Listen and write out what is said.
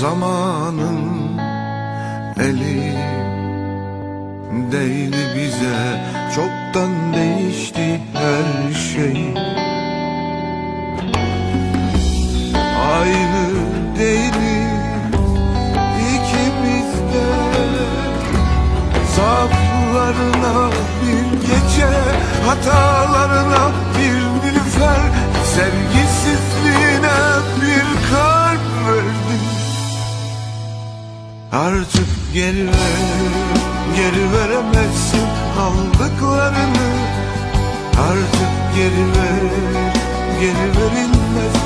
zamanın eli değdi bize. Çoktan değişti her şey. Aynı değiliz ikimiz de. Zaaflarına bir gece Hatalarına Artık geri ver Geri veremezsin aldıklarını. Artık geri ver Geri verilmez